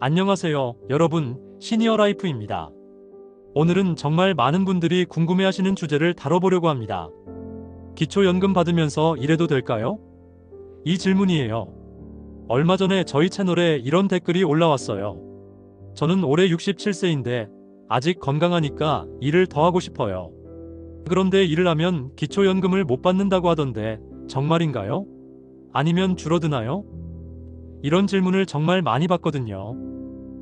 안녕하세요, 여러분. 시니어 라이프입니다. 오늘은 정말 많은 분들이 궁금해하시는 주제를 다뤄보려고 합니다. 기초연금 받으면서 일해도 될까요? 이 질문이에요. 얼마 전에 저희 채널에 이런 댓글이 올라왔어요. 저는 올해 67세인데 아직 건강하니까 일을 더 하고 싶어요. 그런데 일을 하면 기초연금을 못 받는다고 하던데 정말인가요? 아니면 줄어드나요? 이런 질문을 정말 많이 받거든요.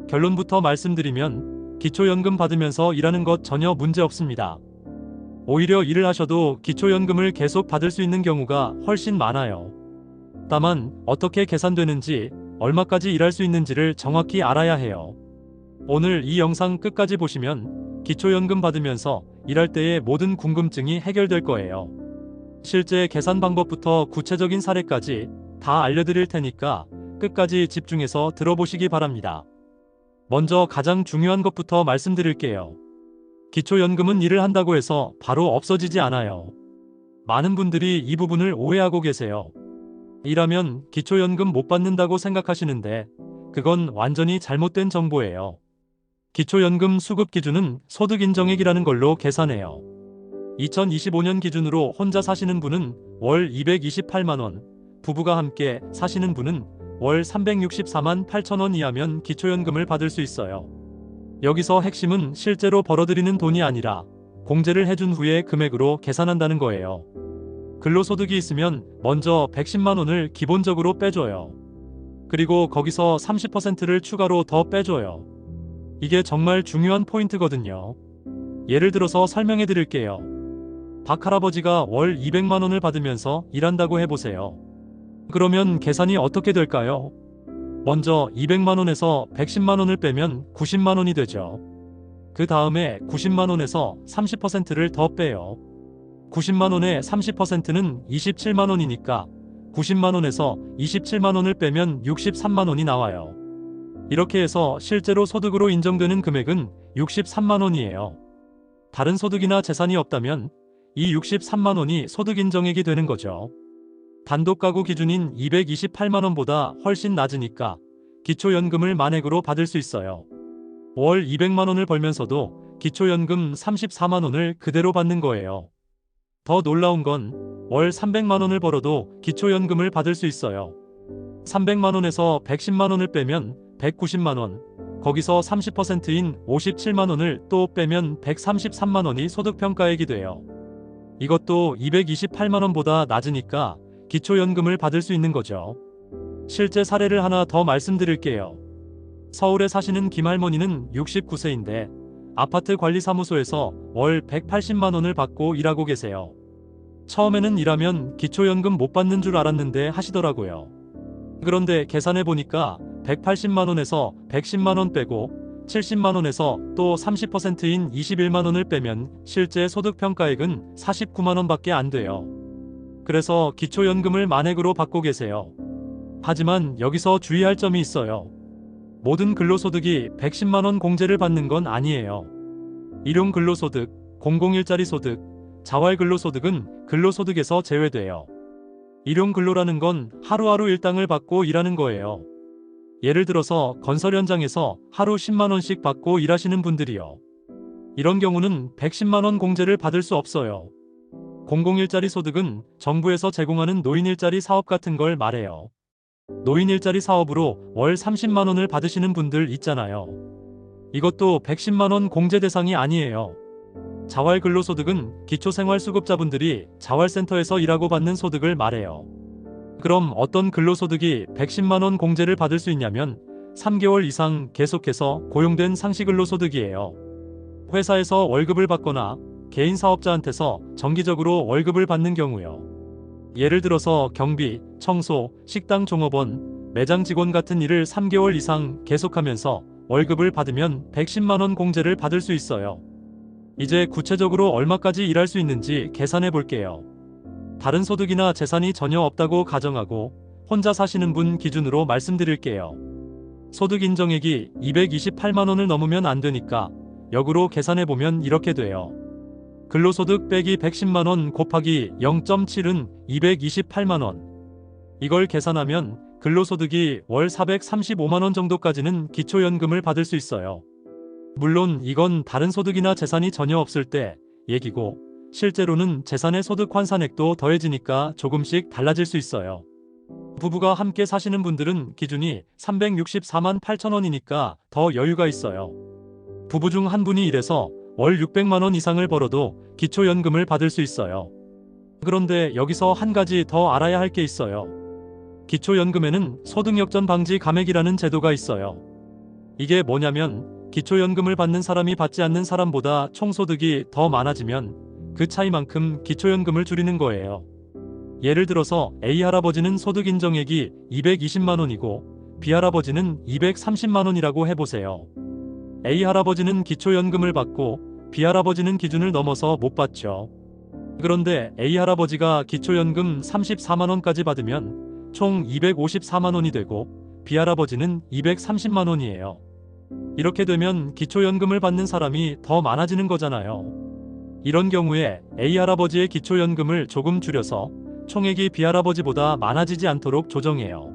결론부터 말씀드리면 기초연금 받으면서 일하는 것 전혀 문제 없습니다. 오히려 일을 하셔도 기초연금을 계속 받을 수 있는 경우가 훨씬 많아요. 다만 어떻게 계산되는지 얼마까지 일할 수 있는지를 정확히 알아야 해요. 오늘 이 영상 끝까지 보시면 기초연금 받으면서 일할 때의 모든 궁금증이 해결될 거예요. 실제 계산 방법부터 구체적인 사례까지 다 알려드릴 테니까 끝까지 집중해서 들어보시기 바랍니다. 먼저 가장 중요한 것부터 말씀드릴게요. 기초연금은 일을 한다고 해서 바로 없어지지 않아요. 많은 분들이 이 부분을 오해하고 계세요. 일하면 기초연금 못 받는다고 생각하시는데 그건 완전히 잘못된 정보예요. 기초연금 수급 기준은 소득 인정액이라는 걸로 계산해요. 2025년 기준으로 혼자 사시는 분은 월 228만원, 부부가 함께 사시는 분은 월 364만 8천원 이하면 기초연금을 받을 수 있어요. 여기서 핵심은 실제로 벌어들이는 돈이 아니라 공제를 해준 후의 금액으로 계산한다는 거예요. 근로소득이 있으면 먼저 110만 원을 기본적으로 빼줘요. 그리고 거기서 30%를 추가로 더 빼줘요. 이게 정말 중요한 포인트거든요. 예를 들어서 설명해 드릴게요. 박 할아버지가 월 200만 원을 받으면서 일한다고 해보세요. 그러면 계산이 어떻게 될까요? 먼저 200만원에서 110만원을 빼면 90만원이 되죠. 그 다음에 90만원에서 30%를 더 빼요. 90만원의 30%는 27만원이니까 90만원에서 27만원을 빼면 63만원이 나와요. 이렇게 해서 실제로 소득으로 인정되는 금액은 63만원이에요. 다른 소득이나 재산이 없다면 이 63만원이 소득 인정액이 되는 거죠. 단독 가구 기준인 228만원보다 훨씬 낮으니까 기초연금을 만액으로 받을 수 있어요. 월 200만원을 벌면서도 기초연금 34만원을 그대로 받는 거예요. 더 놀라운 건 월 300만원을 벌어도 기초연금을 받을 수 있어요. 300만원에서 110만원을 빼면 190만원, 거기서 30%인 57만원을 또 빼면 133만원이 소득평가액이 돼요. 이것도 228만원보다 낮으니까 기초연금을 받을 수 있는 거죠. 실제 사례를 하나 더 말씀드릴게요. 서울에 사시는 김할머니는 69세인데 아파트 관리사무소에서 월 180만 원을 받고 일하고 계세요. 처음에는 일하면 기초연금 못 받는 줄 알았는데 하시더라고요. 그런데 계산해 보니까 180만 원에서 110만 원 빼고 70만 원에서 또 30%인 21만 원을 빼면 실제 소득 평가액은 49만 원밖에 안 돼요. 그래서 기초연금을 만액으로 받고 계세요. 하지만 여기서 주의할 점이 있어요. 모든 근로소득이 110만원 공제를 받는 건 아니에요. 일용 근로소득, 공공일자리 소득, 자활 근로소득은 근로소득에서 제외돼요. 일용 근로라는 건 하루하루 일당을 받고 일하는 거예요. 예를 들어서 건설 현장에서 하루 10만원씩 받고 일하시는 분들이요. 이런 경우는 110만원 공제를 받을 수 없어요. 공공일자리 소득은 정부에서 제공하는 노인일자리 사업 같은 걸 말해요. 노인일자리 사업으로 월 30만원을 받으시는 분들 있잖아요. 이것도 110만원 공제 대상이 아니에요. 자활 근로소득은 기초생활수급자분들이 자활센터에서 일하고 받는 소득을 말해요. 그럼 어떤 근로소득이 110만원 공제를 받을 수 있냐면 3개월 이상 계속해서 고용된 상시근로소득이에요. 회사에서 월급을 받거나 개인 사업자한테서 정기적으로 월급을 받는 경우요. 예를 들어서 경비, 청소, 식당 종업원, 매장 직원 같은 일을 3개월 이상 계속하면서 월급을 받으면 110만원 공제를 받을 수 있어요. 이제 구체적으로 얼마까지 일할 수 있는지 계산해 볼게요. 다른 소득이나 재산이 전혀 없다고 가정하고 혼자 사시는 분 기준으로 말씀드릴게요. 소득 인정액이 228만원을 넘으면 안 되니까 역으로 계산해 보면 이렇게 돼요. 근로소득 빼기 110만원 곱하기 0.7은 228만원. 이걸 계산하면 근로소득이 월 435만원 정도까지는 기초연금을 받을 수 있어요. 물론 이건 다른 소득이나 재산이 전혀 없을 때 얘기고 실제로는 재산의 소득 환산액도 더해지니까 조금씩 달라질 수 있어요. 부부가 함께 사시는 분들은 기준이 364만 8천 원이니까 더 여유가 있어요. 부부 중 한 분이 일해서 월 600만 원 이상을 벌어도 기초연금을 받을 수 있어요. 그런데 여기서 한 가지 더 알아야 할 게 있어요. 기초연금에는 소득역전 방지 감액이라는 제도가 있어요. 이게 뭐냐면 기초연금을 받는 사람이 받지 않는 사람보다 총소득이 더 많아지면 그 차이만큼 기초연금을 줄이는 거예요. 예를 들어서 A 할아버지는 소득 인정액이 220만 원이고 B 할아버지는 230만 원이라고 해보세요. A 할아버지는 기초연금을 받고 B 할아버지는 기준을 넘어서 못 받죠. 그런데 A 할아버지가 기초연금 34만 원까지 받으면 총 254만 원이 되고 B 할아버지는 230만 원이에요. 이렇게 되면 기초연금을 받는 사람이 더 많아지는 거잖아요. 이런 경우에 A 할아버지의 기초연금을 조금 줄여서 총액이 B 할아버지보다 많아지지 않도록 조정해요.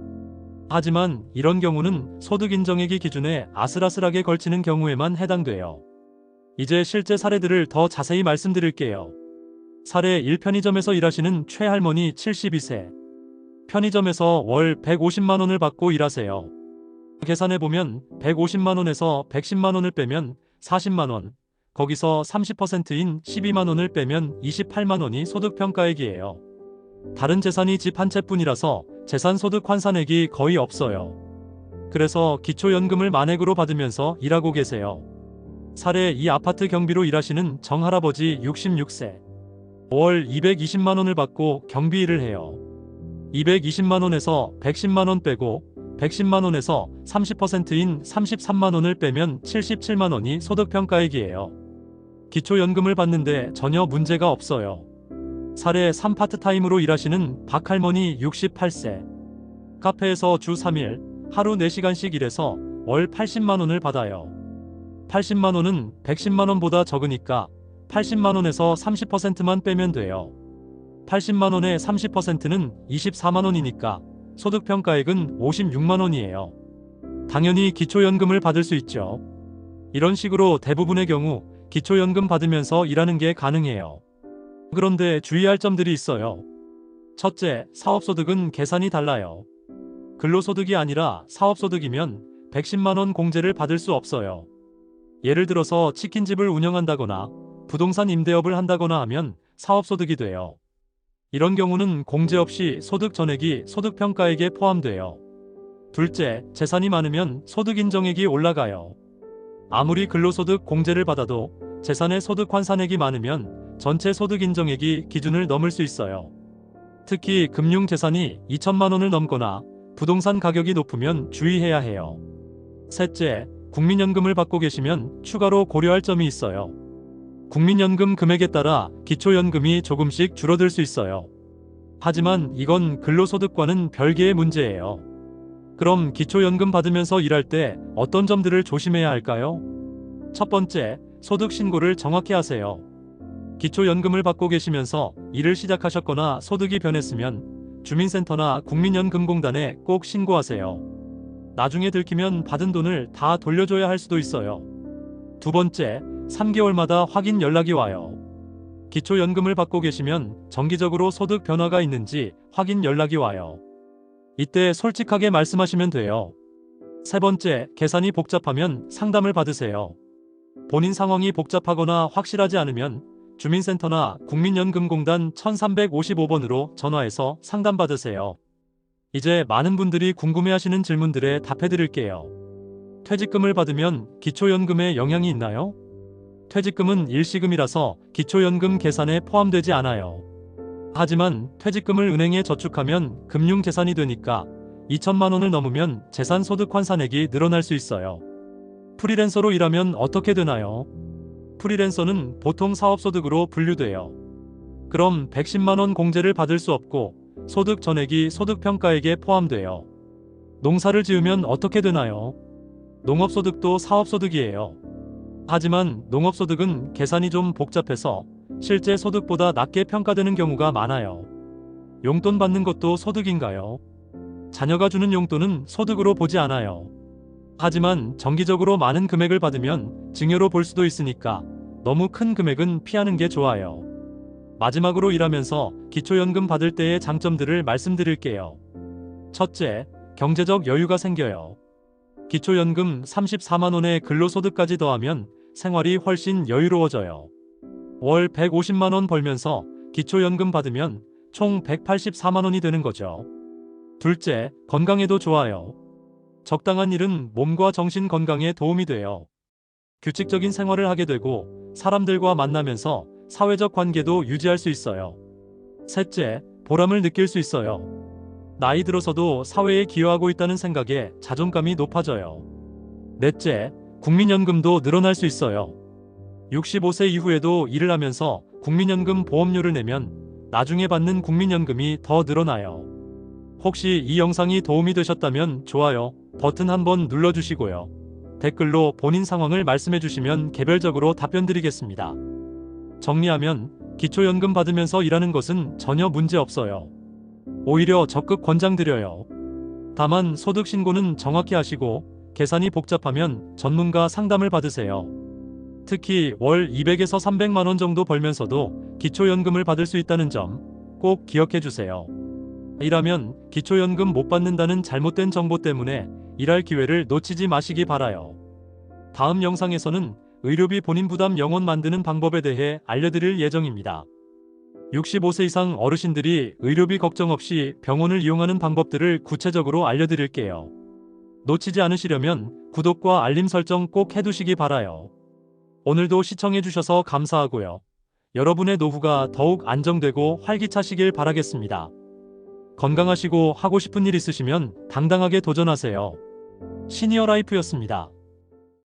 하지만 이런 경우는 소득 인정액이 기준에 아슬아슬하게 걸치는 경우에만 해당돼요. 이제 실제 사례들을 더 자세히 말씀드릴게요. 사례 1 편의점에서 일하시는 최 할머니 72세. 편의점에서 월 150만 원을 받고 일하세요. 계산해 보면 150만 원에서 110만 원을 빼면 40만 원, 거기서 30%인 12만 원을 빼면 28만 원이 소득 평가액이에요. 다른 재산이 집 한 채뿐이라서 재산 소득 환산액이 거의 없어요. 그래서 기초연금을 만액으로 받으면서 일하고 계세요. 사례 이 아파트 경비로 일하시는 정할아버지 66세. 월 220만 원을 받고 경비 일을 해요. 220만 원에서 110만 원 빼고 110만 원에서 30%인 33만 원을 빼면 77만 원이 소득 평가액이에요. 기초연금을 받는데 전혀 문제가 없어요. 사례 3 파트 타임으로 일하시는 박할머니 68세. 카페에서 주 3일 하루 4시간씩 일해서 월 80만 원을 받아요. 80만 원은 110만 원보다 적으니까 80만 원에서 30%만 빼면 돼요. 80만 원의 30%는 24만 원이니까 소득 평가액은 56만 원이에요. 당연히 기초연금을 받을 수 있죠. 이런 식으로 대부분의 경우 기초연금 받으면서 일하는 게 가능해요. 그런데 주의할 점들이 있어요. 첫째, 사업소득은 계산이 달라요. 근로소득이 아니라 사업소득이면 110만원 공제를 받을 수 없어요. 예를 들어서 치킨집을 운영한다거나 부동산 임대업을 한다거나 하면 사업소득이 돼요. 이런 경우는 공제 없이 소득 전액이 소득평가액에 포함돼요. 둘째, 재산이 많으면 소득 인정액이 올라가요. 아무리 근로소득 공제를 받아도 재산의 소득 환산액이 많으면 전체 소득 인정액이 기준을 넘을 수 있어요. 특히 금융재산이 2천만 원을 넘거나 부동산 가격이 높으면 주의해야 해요. 셋째, 국민연금을 받고 계시면 추가로 고려할 점이 있어요. 국민연금 금액에 따라 기초연금이 조금씩 줄어들 수 있어요. 하지만 이건 근로소득과는 별개의 문제예요. 그럼 기초연금 받으면서 일할 때 어떤 점들을 조심해야 할까요? 첫 번째, 소득 신고를 정확히 하세요. 기초연금을 받고 계시면서 일을 시작하셨거나 소득이 변했으면 주민센터나 국민연금공단에 꼭 신고하세요. 나중에 들키면 받은 돈을 다 돌려줘야 할 수도 있어요. 두 번째, 3개월마다 확인 연락이 와요. 기초연금을 받고 계시면 정기적으로 소득 변화가 있는지 확인 연락이 와요. 이때 솔직하게 말씀하시면 돼요. 세 번째, 계산이 복잡하면 상담을 받으세요. 본인 상황이 복잡하거나 확실하지 않으면 주민센터나 국민연금공단 1355번으로 전화해서 상담받으세요. 이제 많은 분들이 궁금해하시는 질문들에 답해드릴게요. 퇴직금을 받으면 기초연금에 영향이 있나요? 퇴직금은 일시금이라서 기초연금 계산에 포함되지 않아요. 하지만 퇴직금을 은행에 저축하면 금융재산이 되니까 2천만 원을 넘으면 재산 소득 환산액이 늘어날 수 있어요. 프리랜서로 일하면 어떻게 되나요? 프리랜서는 보통 사업소득으로 분류돼요. 그럼 110만 원 공제를 받을 수 없고 소득 전액이 소득평가액에 포함돼요. 농사를 지으면 어떻게 되나요? 농업소득도 사업소득이에요. 하지만 농업소득은 계산이 좀 복잡해서 실제 소득보다 낮게 평가되는 경우가 많아요. 용돈 받는 것도 소득인가요? 자녀가 주는 용돈은 소득으로 보지 않아요. 하지만 정기적으로 많은 금액을 받으면 증여로 볼 수도 있으니까 너무 큰 금액은 피하는 게 좋아요. 마지막으로 일하면서 기초연금 받을 때의 장점들을 말씀드릴게요. 첫째, 경제적 여유가 생겨요. 기초연금 34만원의 근로소득까지 더하면 생활이 훨씬 여유로워져요. 월 150만원 벌면서 기초연금 받으면 총 184만원이 되는 거죠. 둘째, 건강에도 좋아요. 적당한 일은 몸과 정신 건강에 도움이 돼요. 규칙적인 생활을 하게 되고 사람들과 만나면서 사회적 관계도 유지할 수 있어요. 셋째, 보람을 느낄 수 있어요. 나이 들어서도 사회에 기여하고 있다는 생각에 자존감이 높아져요. 넷째, 국민연금도 늘어날 수 있어요. 65세 이후에도 일을 하면서 국민연금 보험료를 내면 나중에 받는 국민연금이 더 늘어나요. 혹시 이 영상이 도움이 되셨다면 좋아요 버튼 한번 눌러주시고요. 댓글로 본인 상황을 말씀해 주시면 개별적으로 답변 드리겠습니다. 정리하면 기초연금 받으면서 일하는 것은 전혀 문제 없어요. 오히려 적극 권장드려요. 다만 소득 신고는 정확히 하시고 계산이 복잡하면 전문가 상담을 받으세요. 특히 월 200에서 300만 원 정도 벌면서도 기초연금을 받을 수 있다는 점 꼭 기억해 주세요. 일하면 기초연금 못 받는다는 잘못된 정보 때문에 일할 기회를 놓치지 마시기 바라요. 다음 영상에서는 의료비 본인 부담 영원 만드는 방법에 대해 알려드릴 예정입니다. 65세 이상 어르신들이 의료비 걱정 없이 병원을 이용하는 방법들을 구체적으로 알려드릴게요. 놓치지 않으시려면 구독과 알림 설정 꼭 해두시기 바라요. 오늘도 시청해주셔서 감사하고요. 여러분의 노후가 더욱 안정되고 활기차시길 바라겠습니다. 건강하시고 하고 싶은 일 있으시면 당당하게 도전하세요. 시니어 라이프였습니다.